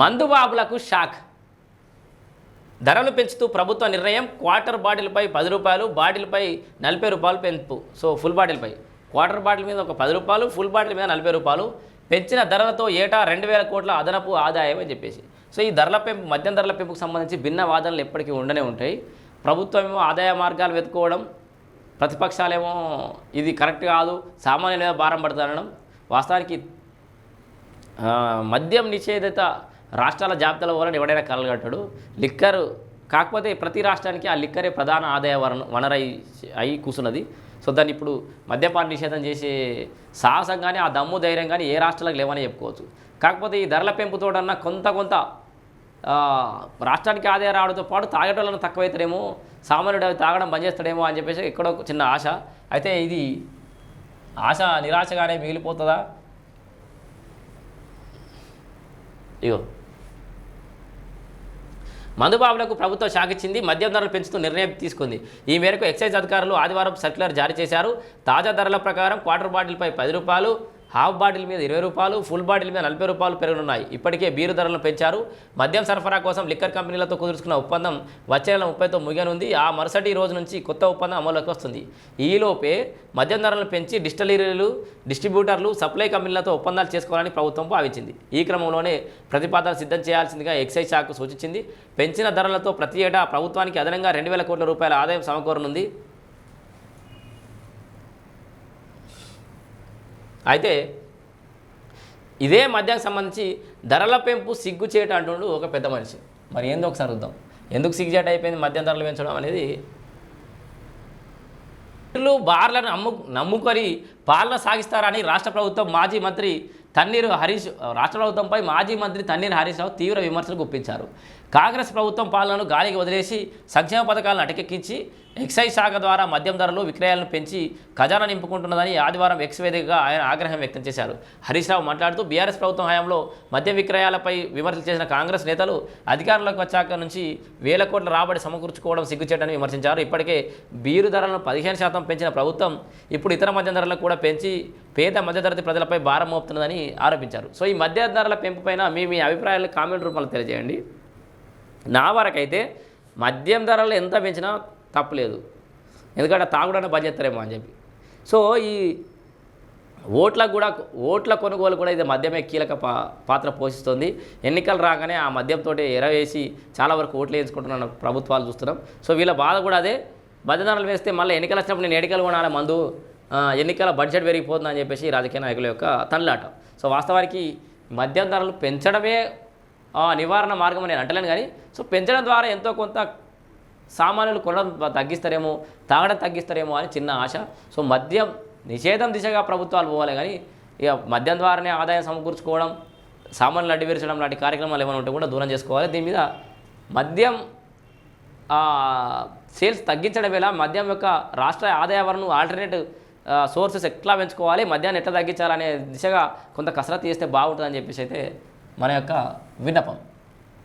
మందుబాబులకు shock. ధరలు పెంచుతూ ప్రభుత్వ నిర్ణయం క్వార్టర్ బాటిల్పై పది రూపాయలు బాటిల్పై నలభై రూపాయలు పెంపు. సో ఫుల్ బాటిల్పై. క్వార్టర్ బాటిల్ మీద ఒక పది రూపాయలు ఫుల్ బాటిల్ మీద నలభై రూపాయలు. పెంచిన ధరలతో ఏటా రెండు వేల కోట్ల అదనపు ఆదాయం అని చెప్పేసి. సో ఈ ధరల పెంపు మద్యం ధరల పెంపుకు సంబంధించి భిన్న వాదనలు ఎప్పటికీ ఉండనే ఉంటాయి. ప్రభుత్వమేమో ఆదాయ మార్గాలు వెతుక్కోవడం ప్రతిపక్షాలేమో ఇది కరెక్ట్ కాదు సామాన్యుల మీద భారం పడుతుందనడం వాస్తవానికి మద్యం నిషేధిత రాష్ట్రాల జాబితాలో వలన ఎవడైనా కలగట్టాడు లిక్కర్ కాకపోతే ప్రతి రాష్ట్రానికి ఆ లిక్కరే ప్రధాన ఆదాయ వన వనరై అయి కూసున్నది. సో దాన్ని ఇప్పుడు మద్యపాన నిషేధం చేసే సాహసం కానీ ఆ దమ్ము ధైర్యం కానీ ఏ రాష్ట్రాలకు లేవని చెప్పుకోవచ్చు. కాకపోతే ఈ ధరల పెంపుతోడన్నా కొంత కొంత రాష్ట్రానికి ఆదాయం రావడంతో పాటు తాగేటోళ్ళను తక్కువైతాడేమో సామాన్యుడు అవి తాగడం బంద్ చేస్తాడేమో అని చెప్పేసి ఎక్కడో ఒక చిన్న ఆశ. అయితే ఇది ఆశ నిరాశగానే మిగిలిపోతుందా? ఇగో. మందుబాబులకు ప్రభుత్వం షాక్ మద్యం ధరలు పెంచుతూ నిర్ణయం తీసుకుంది. ఈ మేరకు ఎక్సైజ్ అధికారులు ఆదివారం సర్క్యులర్ జారీ చేశారు. తాజా ధరల ప్రకారం క్వార్టర్ బాటిల్పై పది రూపాయలు హాఫ్ బాటిల్ మీద ఇరవై రూపాయలు ఫుల్ బాటిల్ మీద నలభై రూపాయలు పెరగనున్నాయి. ఇప్పటికే బీరు ధరలను పెంచారు. మద్యం సరఫరా కోసం లిక్కర్ కంపెనీలతో కుదుర్చుకున్న ఒప్పందం వచ్చే నెల ముప్పైతో ముగియనుంది. ఆ మరుసటి రోజు నుంచి కొత్త ఒప్పందం అమలులోకి వస్తుంది. ఈలోపే మద్యం ధరలను పెంచి డిస్టిలరీలు డిస్ట్రిబ్యూటర్లు సప్లై కంపెనీలతో ఒప్పందాలు చేసుకోవాలని ప్రభుత్వం భావించింది. ఈ క్రమంలోనే ప్రతిపాదన సిద్ధం చేయాల్సిందిగా ఎక్సైజ్ శాఖ సూచించింది. పెంచిన ధరలతో ప్రతి ఏటా ప్రభుత్వానికి అదనంగా రెండు వేల కోట్ల రూపాయల ఆదాయం సమకూరనుంది. అయితే ఇదే మద్యానికి సంబంధించి ధరల పెంపు సిగ్గు చేయట అంటుండు ఒక పెద్ద మనిషి. మరి ఏందో ఒకసారి చూద్దాం. ఎందుకు సిగ్గుచేట అయిపోయింది మద్యం ధరలు పెంచడం అనేది? బార్లను నమ్ము నమ్ముకొని పాలన సాగిస్తారని రాష్ట్ర ప్రభుత్వం మాజీ మంత్రి తన్నీరు హరీష్ రాష్ట్ర ప్రభుత్వంపై మాజీ మంత్రి తన్నీరు హరీష్ రావు తీవ్ర విమర్శలు గుప్పించారు. కాంగ్రెస్ ప్రభుత్వం పాలనను గాలికి వదిలేసి సంక్షేమ పథకాలను అటకెక్కించి ఎక్సైజ్ శాఖ ద్వారా మద్యం ధరలు విక్రయాలను పెంచి ఖజానా నింపుకుంటున్నదని ఆదివారం ఎక్స్ వేదికగా ఆయన ఆగ్రహం వ్యక్తం చేశారు. హరీష్ రావు మాట్లాడుతూ బీఆర్ఎస్ ప్రభుత్వం హయాంలో మద్య విక్రయాలపై విమర్శలు చేసిన కాంగ్రెస్ నేతలు అధికారంలోకి వచ్చాక నుంచి వేల కోట్ల రాబడి సమకూర్చుకోవడం సిగ్గుచేటని విమర్శించారు. ఇప్పటికే బీరు ధరలను పదిహేను శాతం పెంచిన ప్రభుత్వం ఇప్పుడు ఇతర మద్యం ధరలను కూడా పెంచి పేద మధ్యతరగతి ప్రజలపై భారం మోపుతున్నదని ఆరోపించారు. సో ఈ మధ్యధరల పెంపుపైన మీ మీ అభిప్రాయాలు కామెంట్ రూపంలో తెలియజేయండి. నా వరకైతే మద్యం ధరలు ఎంత పెంచినా తప్పలేదు ఎందుకంటే తాగుడనే బంద్ అని చెప్పి. సో ఈ ఓట్లకు కూడా ఓట్ల కొనుగోలు కూడా ఇది మద్యమే కీలక పా పాత్ర పోషిస్తుంది. ఎన్నికలు రాగానే ఆ మద్యంతో ఎరవేసి చాలా వరకు ఓట్లు వేయించుకుంటున్న ప్రభుత్వాలు చూస్తున్నాం. సో వీళ్ళ బాధ కూడా అదే. మద్యధరలు వేస్తే మళ్ళీ ఎన్నికలు వచ్చినప్పుడు నేను ఎన్నికలు కొనాలి మందు ఎన్నికల బడ్జెట్ పెరిగిపోతుందని చెప్పేసి రాజకీయ నాయకుల యొక్క తల్లాట. సో వాస్తవానికి మద్యం ధరలు పెంచడమే నివారణ మార్గం నేను అంటలేను కానీ సో పెంచడం ద్వారా ఎంతో కొంత సామాన్యులు కొనడం తగ్గిస్తారేమో తాగడం తగ్గిస్తారేమో అని చిన్న ఆశ. సో మద్యం నిషేధం దిశగా ప్రభుత్వాలు పోవాలి కానీ ఇక మద్యం ద్వారానే ఆదాయం సమకూర్చుకోవడం సామాన్యులు అడ్డివేర్చడం లాంటి కార్యక్రమాలు ఏమైనా ఉంటే కూడా దూరం చేసుకోవాలి. దీని మీద మద్యం సేల్స్ తగ్గించడం వేళ మద్యం యొక్క రాష్ట్ర ఆదాయ వనరును ఆల్టర్నేట్ సోర్సెస్ ఎట్లా పెంచుకోవాలి మద్యాన్ని ఎట్లా తగ్గించాలనే దిశగా కొంత కసరత్తు చేస్తే బాగుంటుందని చెప్పేసి అయితే మన యొక్క విన్నపం.